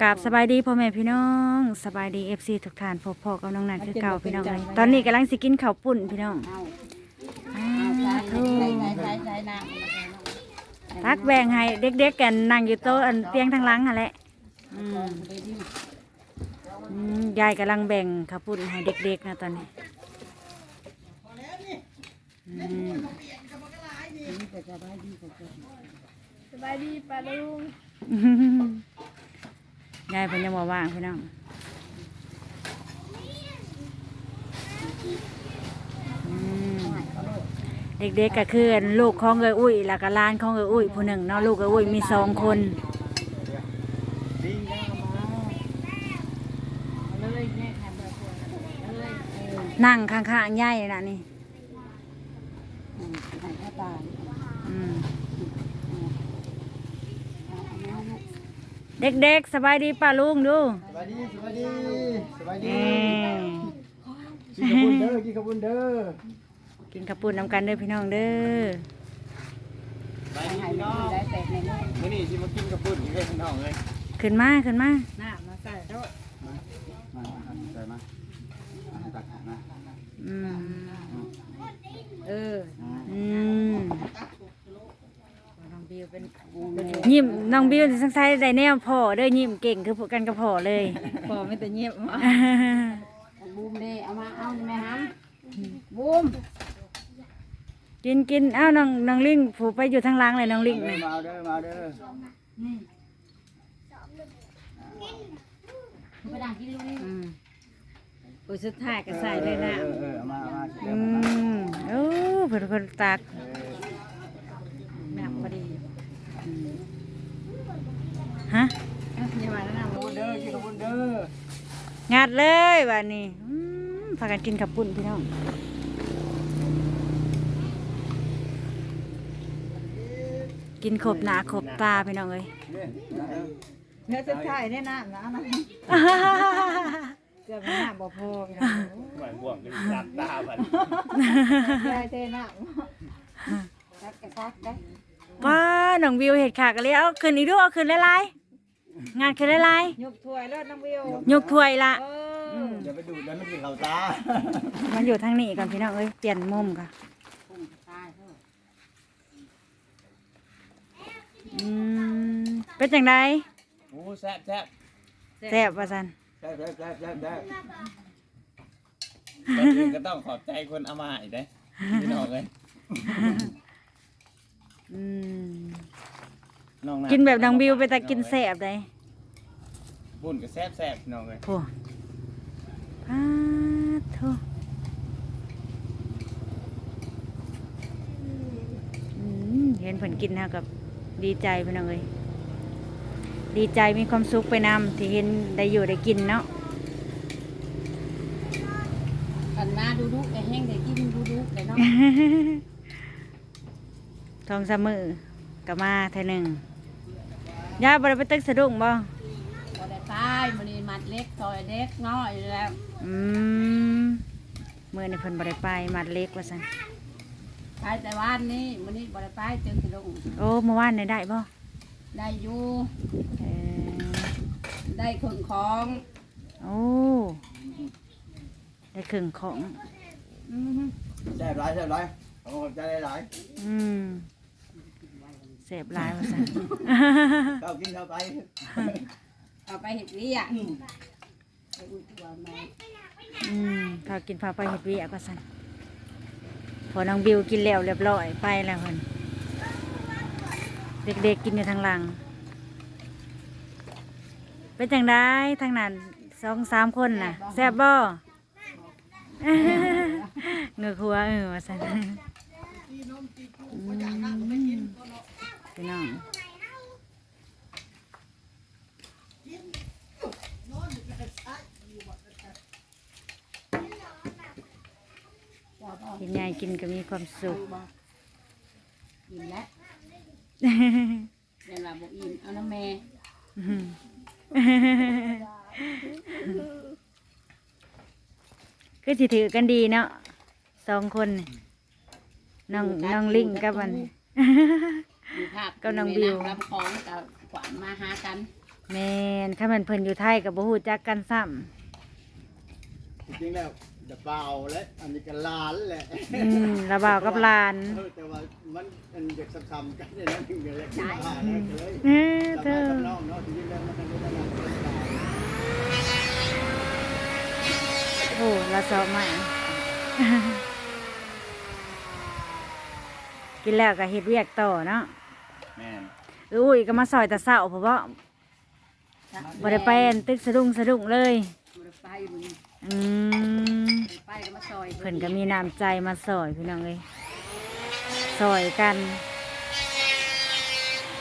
กราบสบายดีพ่อแม่พี่น้องสบายดีเอฟซีทุกท่านพบพ่อกับน้องนันคือเก่าพี่น้องเลยตอนนี้กำลังสิกินข้าวปุ่นพี่น้องเอาอ่าเอาใส่โธ่ใส่ใส่ใส่ใส่น้ำตักแบ่งให้เด็กๆกันนั่งอยู่โต๊ะอันเตียงทางหลังหั่นแหละอืมอืมยายกำลังแบ่งข้าวปุ่นให้เด็กๆนะตอนนี้อืมสบายดีปลาลุง ยายเพิ่นยังบ่ว่างพี่น้องเด็กๆก็คือนลูกของเอ้ยอุ้ยแล้วก็หลานของเอ้ยอุ้ยผู้หนึ่งเนาะลูกเอ้ยอุ้ยมีสองคนนั่งข้างๆยายน่ะนี่ใส่ข้าตาอืม เด็กๆสบายดีป้าลุงดูสวัสดีสวัสดีสวัสเอดี้กินขบุนเด้อกินขบุนเด้อกินข้าวปุ้นนำกันเด้อพี่น้องเด้อไปให้พี่มันน้องได้แตกในนี้มื้อนี้สิมากินขบุนอีกเด้อพี่น้องเอ้ยขึ้นมาขึ้นมาน้ำมาใส่ด้วยมามามาใส่มามาตักมา อืม เออ อืม น้องบิวเป็น ยิ้มน้องบิวสังสัยได้แนวพ่อเด้อยิ้มเก่งคือพวกกันกับพ่อเลยพอไม่แต่เงียบบูมเด้เอามาเอานี่แม่ฮัมบูมกินกินเอ้าน้องน้องลิงผูไปอยู่ทางหล่างเลยน้องลิงเด้อน่ะมาเด้อมาเด้อไปดังกินลูกนี่อืมอุสุดท้ายก็ใส่เลยนะเออเออเอามาเอามาอืมโอ้เพิ่นเพิ่นตัก เออ น้ำพอดี ฮะ อย่ามาแล้วน้ำ ขบุ นเด้อกินขบุนเด้องัดเลยวันนี้อืมพากันกินขับปุ่นพี่น้องกินขบหนาขบตาพี่น้องเอ้ยเนี่ยเนื้อสุดท้ายเนี่ยน้ำนะนะเกือบน้ำบ่พอกันหวานบ่วงกันจับตาบัดได้เทน้ำซักกระซักได้ว้าน้องวิวเห็ดขากะเลยเอาขึ้นอีกด้วยเอาขึ้นหลายๆ งานขึ้นหลายยกถ้วยแล้วน้องวิวๆยกถ้วยละ เอออย่าไปดูดแล้วมันสิเข้าตามันอยู่ทางนี้ก่อนพี่น้องเอ้ยเปลี่ยนมุมก่อนตายเถอะอืมเป็นจังไดโอ้แซ่บแซ่บแซ่บว่าซั่นแซ่บแซ่บแซ่บแซ่บแซ่บก่อนอื่นก็ต้องขอบใจคนเอามาให้เด้อพี่น้องเอ้ยอืมน้ องะกินแบบน้องบิวไปแต่กินแซ่บได้บุญก็แซ่บแซ่บพี่น้องเอ้ยโอ้พาดโถอืมเห็นผลกินนะกับดีใจพี่น้องเอ้ยดีใจมีความสุขไปนำที่เห็นได้อยู่ได้กินเนาะ กันมาดูดุแต่แห้งแต่กินดูดุแต่เนาะ ทองสามมือกับมาเท่าหนึ่ง ย่าบริไปตึกสะดุ้งบ่พอได้ตายมันนี่มัดเล็กซอยเล็กน้อยแล้วอืมมือในเพิ่นบริไปมัดเล็กว่าซั่นตายแต่วันนี้มันนี่บ่ได้ตายจึงสิลงโอ้เมื่อวานได้ได้บ่ได้อยู่เออได้ขนของโอ้ได้ครึ่งของอือฮึแซ่บหลายแซ่บหลายขอบใจหลายอืมเสพหลายว่าซั่นเข้ากินเข้าไปเอาไปเห็ดเวียกไปอุ้ยตัวแม่อืมพากินพาไปเฮ็ดเวียกว่าซั่นพอน้องบิวกินแล้วเรียบร้อยไปแล้วเพิ่นเด็กๆกินอยู่ทางหลัง เป็นจังได้ทางนั้นสองสามคนน่ะแซ่บบ่เงือกหัวเออว่าซั่นอืม พี่น้องกินยายกินก็มีความสุขอิ่มแล้วเดี๋ยวเราบอกอิ่มเอาน้ำแม่คือสิถือกันดีเนาะสองคนนี่น้องน้องลิงกับมัน มีภาพกับน้องบิวรับของกับขวัญมาหากันอแม่นคันแม่นเพิ่นอยู่ไทยก็บ่ฮู้จักกันซ้ำจริงๆแล้วจะเปล่าและอันนี้ก็หลานแหละอืมระบ่าวกับหลานเออแต่ว่ามันมันเด็กซ้ำๆกันเนี่ยนะถึงจะเลยขึ้นมาแล้วก็เลยเอ้อเธทำให้อกับน้องเนาะจริงๆแล้วมันเป็นเรื่องของการโอ้ละสอบใหม่ กินแล้วก็เฮ็ดเวียกต่อเนาะ แม่นอุ้ยก็มาซอยแต่เช้าเพราะว่าบ่ได้ไปอันตึกสะดุ้งสะดุ้งเลยไปมึงอืมไปก็มาซอยเพิ่นก็มีน้ำใจมาซอยพี่น้องเลยซอยกัน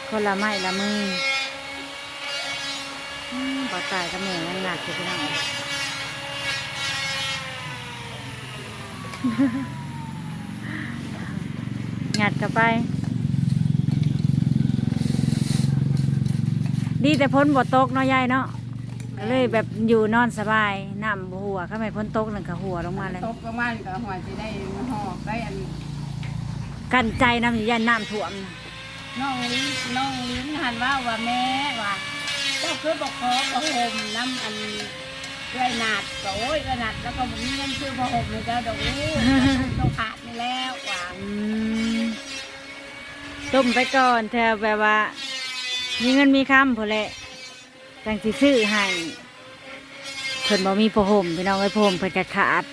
คนละไม้ละมืออืมบ่ตายก็แม่ยังหนักอยู่พี่น้องเอ้ยงัดเข้าไป ดีแต่พ้นบ่ตกเนาะยายเนาะก็เลยแบบอยู่นอนสบายน้ำบ่หัวข้าไม่พ้นตกนั่นก็หัวลงมาเลยตบก็มันก็หัวสิได้ห่อไปอันกันใจน้ำอยู่ยันน้ำท่วมน่ะน้องลิ้นน้องลิ้นหันว่าว่าแม่ว่าเจ้าคือบอกขอประหมน้ำอันด้วยหนาดก็โอ้ยก็หนาดแล้วก็มีเงินซื้อประหมเลยเจ้าดอกลูกต้องขาดนี่แล้วว่าอืมต้มไปก่อนแถวแบบว่า มีเงินมีคำพอแหละจังสิซื้อให้เพิ่นบ่มีผ้าห่มพี่น้องไอ้ยผ้าห่มเพิ่นก็ขาด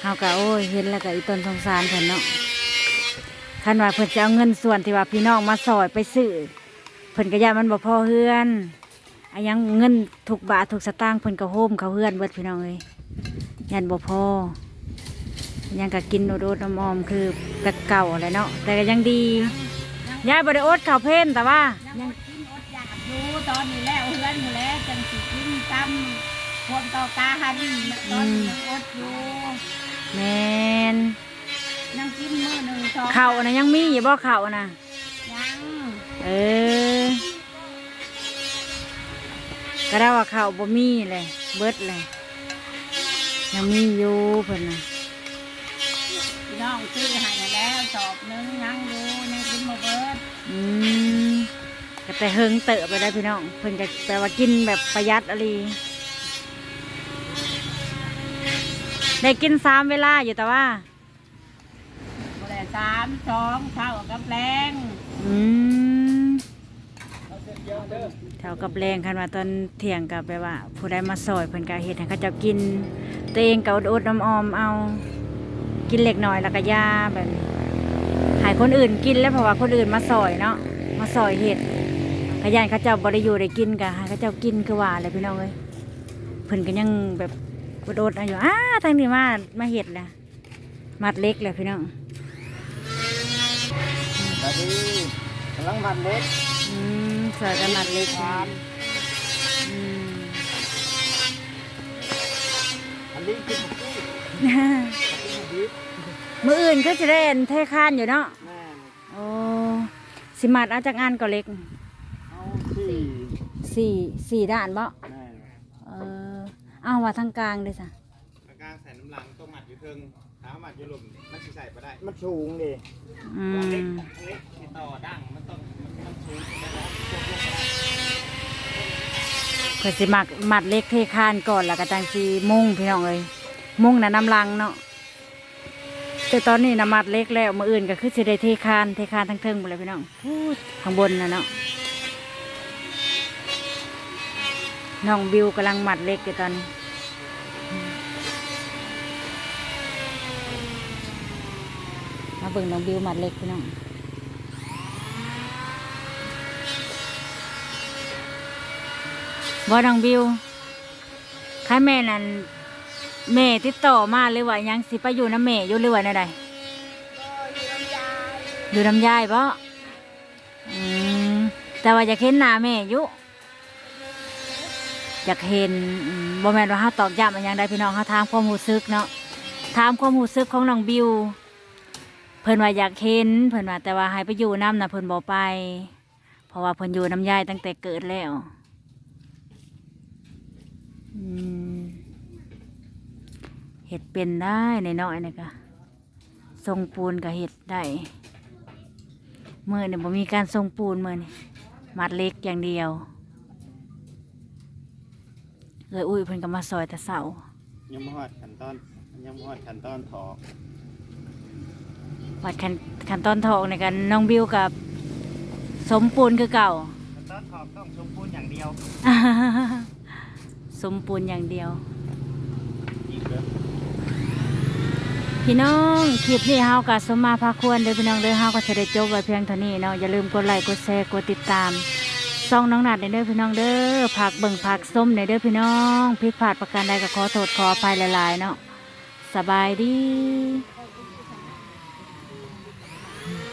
เฮาก็โอ้ยเห็นแล้วก็อีต้นสงสารเพิ่นเนาะคันว่าเพิ่นจะเอาเงินส่วนที่ว่าพี่น้องมาซอยไปซื้อเพิ่นก็ย่ามันบ่พอเฮือนอะยังเงินทุกบาททุกสตางค์เพิ่นก็โฮมเขาเฮือนเบิดพี่น้องเอ้ยยันบ่พอยังก็กินโดดๆน้ำออมคือแต่เก่าอะไรเนาะแต่ก็ยังดี ยายบริโอดข้าวเพนแต่ว่ายังกินอดอยากอยู่ตอนนี้แล้วเฮือนอยู่แล้วจังสิกินซ้ำพวกต่อกาหันตอนนี้ยังอดอยู่แมนยังกินมื้อหนึ่งสองข้าวนะยังมีอยู่บ่ข้าวนะยังเออก็ได้ว่าข้าวบ่มีเลยเบิดเลยยังมีอยู่เพิ่นนะพี่น้องซื้อให้แล้วสอบหนึงยังอยู่ยังกิน มาเบิดอืมก็แต่เฮิงเตอะไปได้พี่น้องเพิ่นก็แปลว่ากินแบบประหยัดอะไรได้กินสามเวลาอยู่แต่ว่าบ่ได้สามสองเท่ากับแรงอืมเท่ากับแรงคันว่าตอนเที่ยงกับแบบว่า ผู้ใดมาซอยเพิ่นก็เฮ็ดให้เขาเจ้ากินตัวเองก็อดๆน้ำออมเอา กินเล็กน้อยแล้วก็ยาแบบนี้ ให้คนอื่นกินแล้วเพราะว่าคนอื่นมาซอยเนาะมาซอยเฮ็ดขยันเขาเจ้าบ่ได้อยู่ได้กินก็ให้เขาเจ้ากินคือว่าอะไรพี่น้องเอ้ยเพิ่นก็ยังแบบอดๆเอาอยู่อ้าทางนี้มามาเฮ็ดแหละมัดเล็กเลยพี่น้องสวัสดีกำลังมันเล็กอืมสวยกันมัดเล็กอืมอันนี้กินห มูมืออื่นก็จะได้เห็นเทคานอยู่เนาะแม่นโอ้สิมัดเอาจากงานก็เล็กเอาสี่สี่สี่ด้านบ่แม่นเออเอาว่าทางกลางเลยสะกลางใส่น้ำลังต้องหมัดอยู่เทิงถามว่าหมัดอยู่หลุมมันสิใส่ไปได้มันสูงดิอืเล็กมเล็กที่ต่อดั้งมันต้องมันสูงแต่ว่าพวกพวกก็ได้เพื่อสิมักมัดเล็กเทคานก่อนแล้วก็จังสีมุ่งพี่น้องเอ้ยมุ่งน่ะน้ำลังเนาะ แต่ตอนนี้น้ำมัดเล็กแล้วมืออื่นก็คือสิได้เทคานเทคานทั้งเทิงหมดเลยพี่น้องข้างบนนะเนาะน้องบิวกำลังมัดเล็กอยู่ตอนนี้มาเบิ่งน้องบิวมัดเล็กพี่น้องบ่น้องบิวใครแม่นั่น แม่ติดต่อมาหรือว่ายังสิไปอยู่น้ำแม่อยู่หรือว่าแนใดอยู่น้ำยายบ่อืมแต่ว่าอยากเห็นหน้าแม่อยู่อยากเห็นบ่แม่นว่าเฮาตอกย้ำอันยังได้พี่น้องเฮาถามความรู้สึกเนาะถามความรู้สึกของน้องบิว เพิ่นว่าอยากเห็นเพิ่นว่าแต่ว่าให้ไปอยู่น้ำนะเพิ่นบ่ไป เพราะว่าเพิ่นอยู่น้ำยายตั้งแต่เกิดแล้วอืม เห็ดเป็นได้ในน้อยๆนี่ก็ทรงปูนก็เห็ดได้เมื่อเนี่ยบ่มีการทรงปูนมื่อนี่มัดเล็กอย่างเดียวเอ้ยอุ้ยเพิ่นก็มาซอยแต่เสายังบ่ฮอดขั้นตอนยังบ่ฮอดขั้นตอนถอกวัดขั้นขั้นตอนทองในกันน้องบิวกับสมปูนคือเก่าขั้นตอนถอกต้องชมพูนอย่างเดียว สมปูนอย่างเดียว อีกเด้อ พี่น้องคลิปนี้เฮากับสมมาพาควรเด้อพี่น้องเด้อเฮาก็จะได้จบไว้เพียงเท่านี้เนาะอย่าลืมกดไลค์กดแชร์กดติดตามซองน้องนัดในเด้อพี่น้องเด้อผักเบิ่งผักส้มในเด้อพี่น้องพิกผาดประการใดก็ขอโทษขออภัยหลายๆเนาะสบายดี